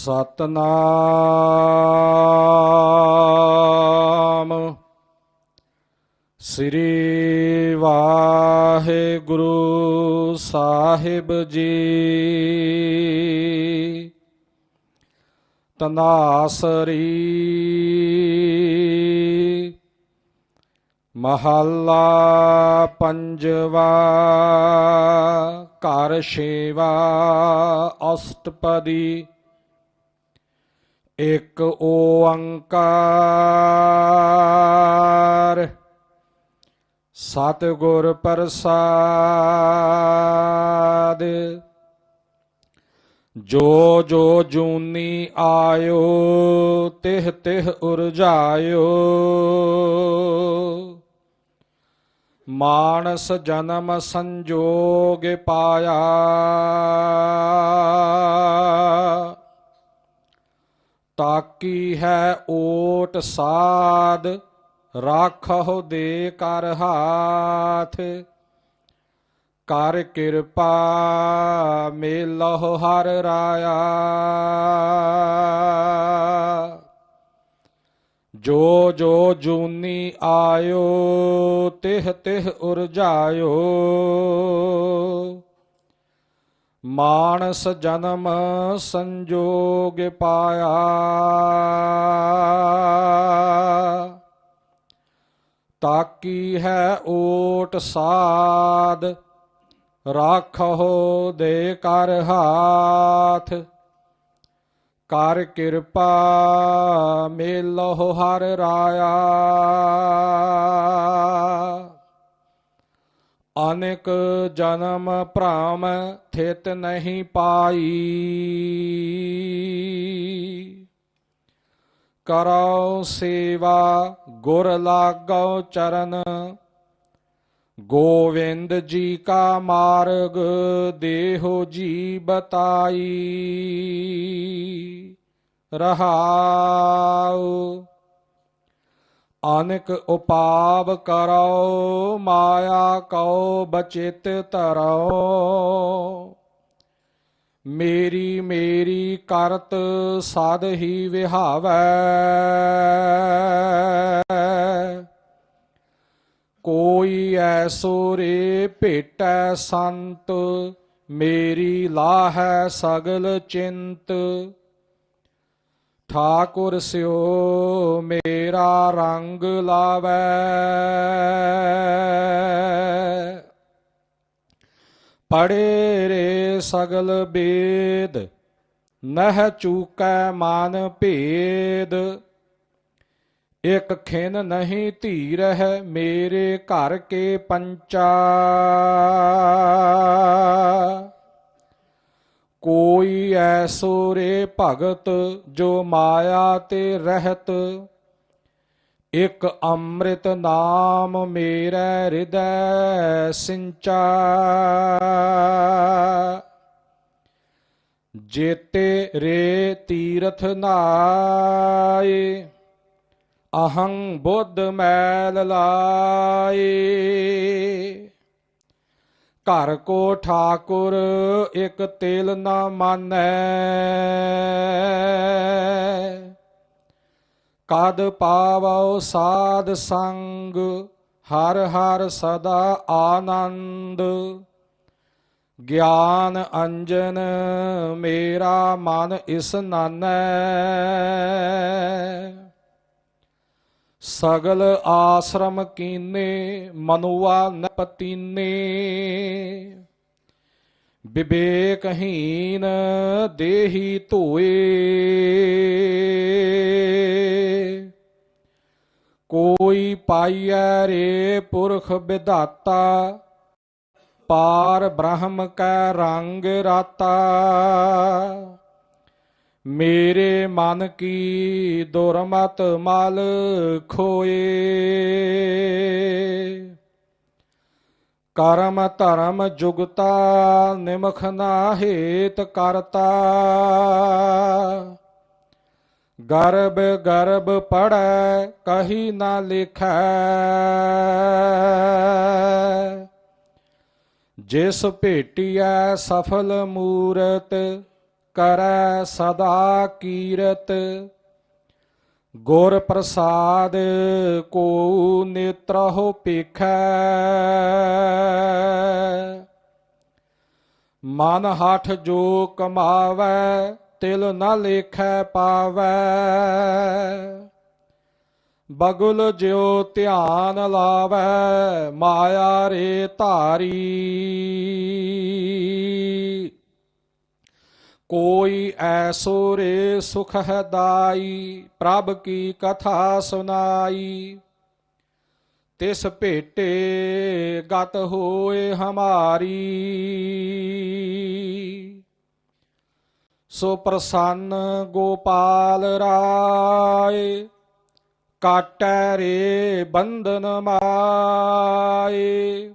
ਸਤਨਾਮ। ਸ੍ਰੀ ਵਾਹਿਗੁਰੂ ਸਾਹਿਬ ਜੀ। ਤਨਾਸਰੀ ਮਹੱਲਾ ਪੰਜਵਾ। ਘਰ ਸ਼ੇਵਾ ਅਸ਼ਟਪਦੀ। ਇੱਕ ਓੰਕਾਰ। ਸਤਿਗੁਰ ਪ੍ਰਸਾਦ। ਜੋ ਜੋ ਜੂਨੀ ਆਇਓ, ਤਿਹ ਤਿਹ ਉਰਜਾਇਓ। ਮਾਨਸ ਜਨਮ ਸੰਜੋਗ ਪਾਇਆ। ਤਾਕੀ ਹੈ ਓਟ ਸਾਧ, ਰਾਖਹੁ ਦੇ ਕਰ ਹਾਥ। ਕਰ ਕਿਰਪਾ ਮੇਲਹੁ ਹਰ ਰਾਇਆ। ਜੋ ਜੋ ਜੂਨੀ ਆਇਓ, ਤਿਹ ਤਿਹ ਉਰਜਾਇਓ ਮਾਨਸ ਜਨਮ ਸੰਜੋਗ ਪਾਇਆ। ਤਾਕੀ ਹੈ ਓਟ ਸਾਧ ਰਾਖੋ ਦੇ ਕਰ ਹਾਥ। ਕਰ ਕਿਰਪਾ ਮੇਲਹੁ ਹਰ ਰਾਇਆ। ਅਨੇਕ ਜਨਮ ਭ੍ਰਮ ਥਿਤ ਨਹੀਂ ਪਾਈ। ਕਰੋ ਸੇਵਾ ਗੁਰ ਲਾਗੋ ਚਰਨ। ਗੋਵਿੰਦ ਜੀ ਕਾ ਮਾਰਗ ਦੇਹੋ ਜੀ ਬਤਾਈ। ਰਹਾਉ ਅਨਕ ਉਪਾਵ ਕਰੋ, ਮਾਇਆ ਕਉ, ਬਚਿਤ ਧਰੋ ਮੇਰੀ ਮੇਰੀ ਕਰਤ ਸਦ ਹੀ ਵਿਹਾਵੈ। ਕੋਈ ਐਸੋ ਰੇ ਭੇਟੈ ਸੰਤ, ਮੇਰੀ ਲਾਹੈ ਸਗਲ ਚਿੰਤ। ਠਾਕੁਰ ਸਿਓ, ਮੇਰਾ ਰੰਗ ਲਾਵੈ। ਪੜੇ ਰੇ ਸਗਲ ਬੇਦ, ਨਹਿ ਚੂਕੈ ਮਨ ਭੇਦ। ਇਕ ਖਿਨ ਨਹੀਂ ਧੀ ਰਹਿ ਮੇਰੇ ਘਰ ਕੇ ਪੰਚਾ। ਕੋਈ ਐਸੋ ਰੇ ਭਗਤ ਜੋ ਮਾਇਆ ਤੇ ਰਹਿਤ। ਇਕ ਅੰਮ੍ਰਿਤ ਨਾਮ ਮੇਰੇ ਹਿਰਦੈ ਸਿੰਚਾ। ਜੇਤੇ ਰੇ ਤੀਰਥ ਨਾਏ ਅਹੰ ਬੁੱਧ ਮੈਲ ਲਾਏ। ਘਰ ਕੋ ਠਾਕੁਰ ਇਕ ਤੇਲ ਨਾ ਮਾਨੈ। ਕਦ ਪਾਵੋ ਸਾਧ ਸੰਗ, ਹਰ ਹਰ ਸਦਾ ਆਨੰਦ। ਗਿਆਨ ਅੰਜਨ ਮੇਰਾ ਮਨ ਇਸ ਨਾਨੈ। ਸਗਲ ਆਸ਼ਰਮ ਕੀਨੇ, ਮਨੁਆ ਨਪਤੀਨੇ ਵਿਵੇਕਹੀਨ ਦੇਹੀ ਧੋਏ। ਕੋਈ ਪਾਈਐ ਰੇ ਪੁਰਖ ਵਿਧਾਤਾ, ਪਾਰ ਬ੍ਰਹਮ ਕੈ ਰੰਗ ਰਾਤਾ। ਮੇਰੇ ਮਨ ਕੀ ਦੁਰਮਤ ਮਲ ਖੋਏ। ਕਰਮ ਧਰਮ ਜੁਗਤਾ ਨਿਮਖ ਨਾ ਹੇਤ ਕਰਤਾ। ਗਰਬ ਗਰਬ ਪੜੈ ਕਹੀ ਨਾ ਲਿਖੈ। ਜਿਸ ਭੇਟੀਐ ਸਫਲ ਮੂਰਤ ਕਰੈ ਸਦਾ ਕੀਰਤ, ਗੁਰ ਪ੍ਰਸਾਦ ਕੋ ਨੇਤਰਹੁ ਪੇਖੈ ਮਨ ਹਠ ਜੋ ਕਮਾਵੈ, ਤਿਲ ਨ ਲੇਖੈ ਪਾਵੈ। ਬਗੁਲ ਜਿਉ ਧਿਆਨ ਲਾਵੈ, ਮਾਇਆ ਰੇ ਧਾਰੀ। ਕੋਈ ਐਸੋ ਰੇ ਸੁਖ ਹੈ ਦਾਈ, ਪ੍ਰਭ ਕੀ ਕਥਾ ਸੁਨਾਈ। ਤਿਸ ਭੇਟੇ ਗਤ ਹੋਏ ਹਮਾਰੀ। ਸੋ ਪ੍ਰਸੰਨ ਗੋਪਾਲ ਰਾਏ, ਕਾਟੈ ਰੇ ਬੰਧਨ ਮਾਏ।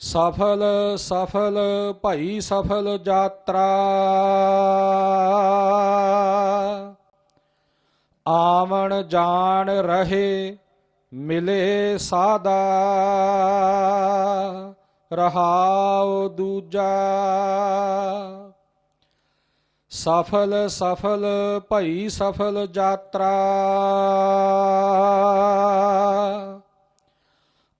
ਸਫਲ ਸਫਲ ਭਈ ਸਫਲ ਯਾਤਰਾ। ਆਵਣ ਜਾਣ ਰਹੇ ਮਿਲੇ ਸਾਦਾ। ਰਹਾਉ ਦੂਜਾ। ਸਫਲ ਸਫਲ ਭਈ ਸਫਲ ਯਾਤਰਾ।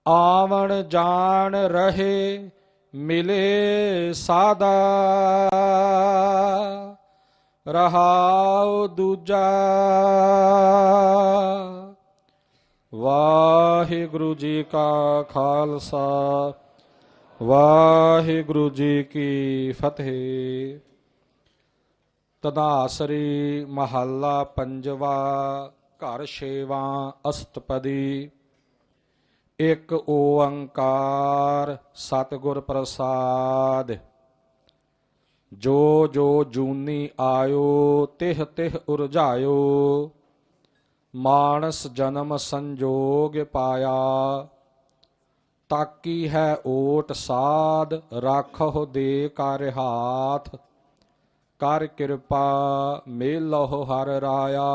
ਆਵਣ ਜਾਣ ਰਹੇ ਮਿਲੇ ਸਾਦਾ। ਰਹਾਉ ਦੂਜਾ। ਵਾਹਿਗੁਰੂ ਜੀ ਕਾ ਖਾਲਸਾ, ਵਾਹਿਗੁਰੂ ਜੀ ਕੀ ਫਤਿਹ। ਤਦਾਸਰੀ ਮਹੱਲਾ ਪੰਜਵਾ, ਘਰ ਛੇਵਾ ਅਸਤਪਦੀ। ਇੱਕ ਓੰਕਾਰ ਸਤਿਗੁਰ ਪ੍ਰਸਾਦ। ਜੋ ਜੋ ਜੂਨੀ ਆਇਓ, ਤਿਹ ਤਿਹ ਉਰਝਾਇਓ। ਮਾਨਸ ਜਨਮ ਸੰਜੋਗ ਪਾਇਆ। ਤਾਕੀ ਹੈ ਓਟ ਸਾਧ ਰਾਖੋ ਦੇ ਕਰ ਹਾਥ। ਕਰ ਕਿਰਪਾ ਮੇਲਹੁ ਹਰ ਰਾਇਆ।